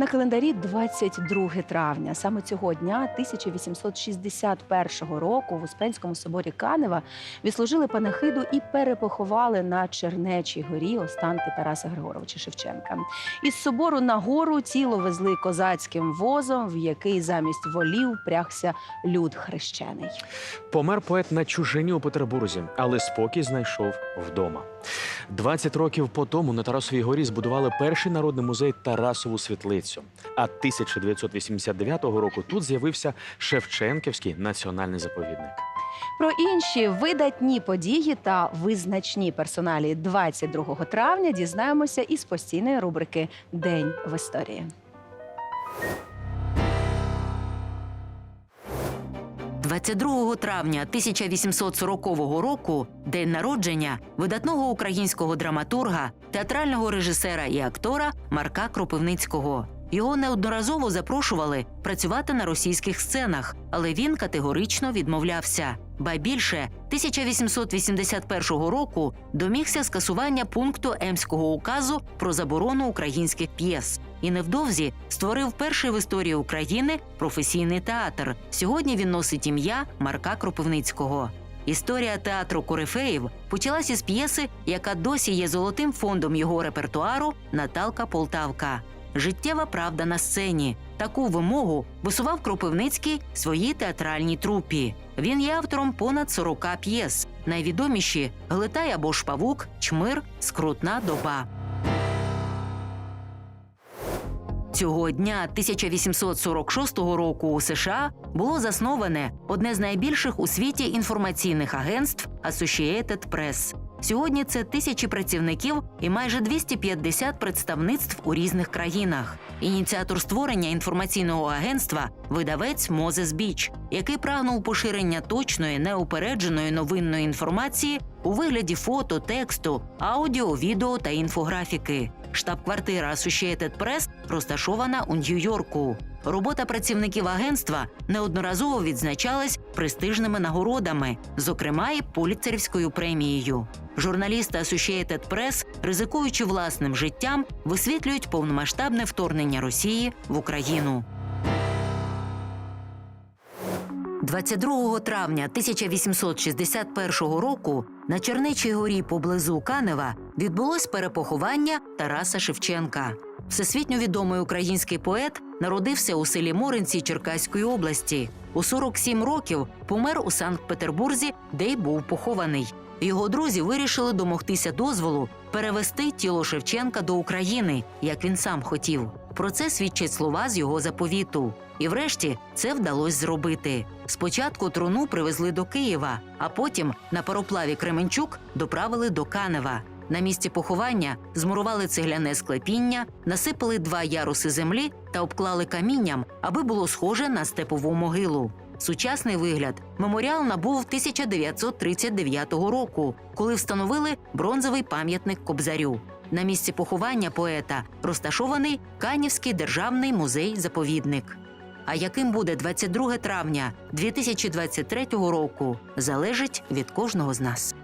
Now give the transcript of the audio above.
На календарі 22 травня. Саме цього дня 1861 року в Успенському соборі Канева відслужили панахиду і перепоховали на Чернечій горі останки Тараса Григоровича Шевченка. Із собору на гору тіло везли козацьким возом, в який замість волів прягся люд хрещений. Помер поет на чужині у Петербурзі, але спокій знайшов вдома. 20 років по тому на Тарасовій горі збудували перший народний музей Тарасову світлицю. А 1989 року тут з'явився Шевченківський національний заповідник. Про інші видатні події та визначні персоналі 22 травня дізнаємося із постійної рубрики День в історії. 22 травня 1840 року день народження видатного українського драматурга, театрального режисера і актора Марка Кропивницького. Його неодноразово запрошували працювати на російських сценах, але він категорично відмовлявся. Ба більше 1881 року домігся скасування пункту Емського указу про заборону українських п'єс і невдовзі створив перший в історії України професійний театр. Сьогодні він носить ім'я Марка Кропивницького. Історія театру Корифеїв почалася з п'єси, яка досі є золотим фондом його репертуару Наталка Полтавка. Життєва правда на сцені. Таку вимогу висував Кропивницький своїй театральній трупі. Він є автором понад 40 п'єс. Найвідоміші Глитай або ж павук, чмир, скрутна доба. Цього дня 1846 року у США було засноване одне з найбільших у світі інформаційних агентств Associated Press. Сьогодні це тисячі працівників і майже 250 представництв у різних країнах. Ініціатор створення інформаційного агентства видавець Мозес Біч, який прагнув поширення точної неупередженої новинної інформації у вигляді фото, тексту, аудіо, відео та інфографіки. Штаб-квартира Associated Press розташована у Нью-Йорку. Робота працівників агентства неодноразово відзначалась престижними нагородами, зокрема і Пуліцерівською премією. Журналісти Associated Press, ризикуючи власним життям, висвітлюють повномасштабне вторгнення Росії в Україну. 22 травня 1861 року на Чернечій горі поблизу Канева відбулось перепоховання Тараса Шевченка. Всесвітньо відомий український поет народився у селі Моринці Черкаської області. У 47 років помер у Санкт-Петербурзі, де й був похований. Його друзі вирішили домогтися дозволу перевести тіло Шевченка до України, як він сам хотів. Про це свідчать слова з його заповіту. І врешті це вдалося зробити. Спочатку труну привезли до Києва, а потім на пароплаві Кременчук доправили до Канева. На місці поховання змурували цегляне склепіння, насипали два яруси землі та обклали камінням, аби було схоже на степову могилу. Сучасний вигляд меморіал набув 1939 року, коли встановили бронзовий пам'ятник Кобзарю. На місці поховання поета розташований Канівський державний музей-заповідник. А яким буде 22 травня 2023 року, залежить від кожного з нас.